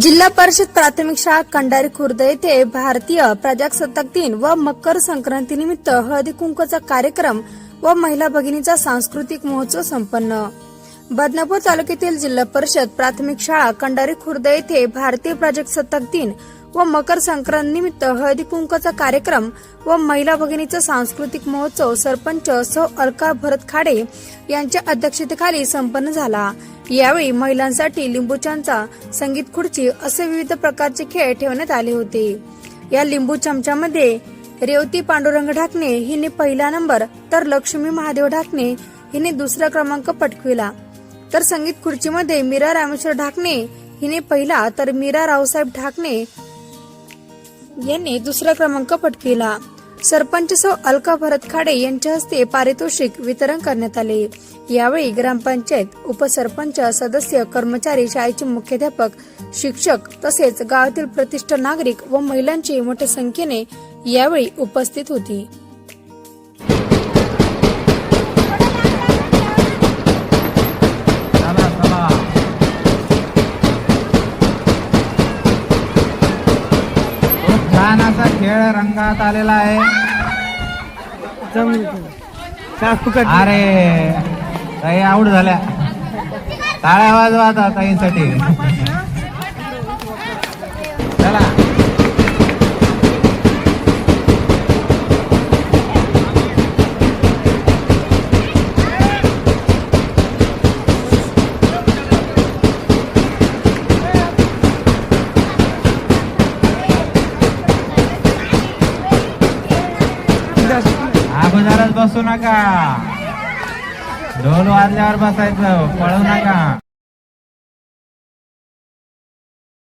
जिल्हा परिषद प्राथमिक शाळा कंडारी खुर्द येथे भारतीय प्रजासत्ताक दिन व मकर संक्रांतीनिमित्त हळदी कुंकूचा कार्यक्रम व महिला भगिनीचा सांस्कृतिक महोत्सव संपन्न. बदनापूर तालुक्यातील जिल्हा परिषद प्राथमिक शाळा कंडारी खुर्द येथे भारतीय प्रजासत्ताक दिन व मकर संक्रांत निमित्त हळदी कुंकचा कार्यक्रम व महिला भगिनीचा सांस्कृतिक महोत्सव सरपंच सौ अलका भरत खाडे यांच्या अध्यक्षतेखाली संपन्न झाला. यावेळी महिलांसाठी लिंबूचांचा संगीत खुर्ची असे विविध प्रकारचे खेळ ठेवण्यात आले होते. या लिंबू चमच्यामध्ये रेवती पांडुरंग ढाकणे हिने पहिला नंबर तर लक्ष्मी महादेव ढाकणे हिने दुसरा क्रमांक पटकविला. तर संगीत खुर्चीमध्ये मीरा रामेश्वर ढाकणे हिने पहिला तर मीरा रावसाहेब ढाकणे यांनी दुसरा क्रमांक पटकिला सरपंच सौ अलका भरत खाडे यांच्या हस्ते पारितोषिक वितरण करण्यात आले. यावेळी ग्रामपंचायत उपसरपंच सदस्य कर्मचारी शाळेचे मुख्याध्यापक शिक्षक तसेच गावातील प्रतिष्ठ नागरिक व महिलांची मोठ्या संख्येने यावेळी उपस्थित होती. खेळ रंगात आलेला आहे. अरे ताई आऊट झाल्या. टाळ्या वाजवा आता अगोदरच बसू नका. ढोल वाजल्यावर बसायचं पळू नका.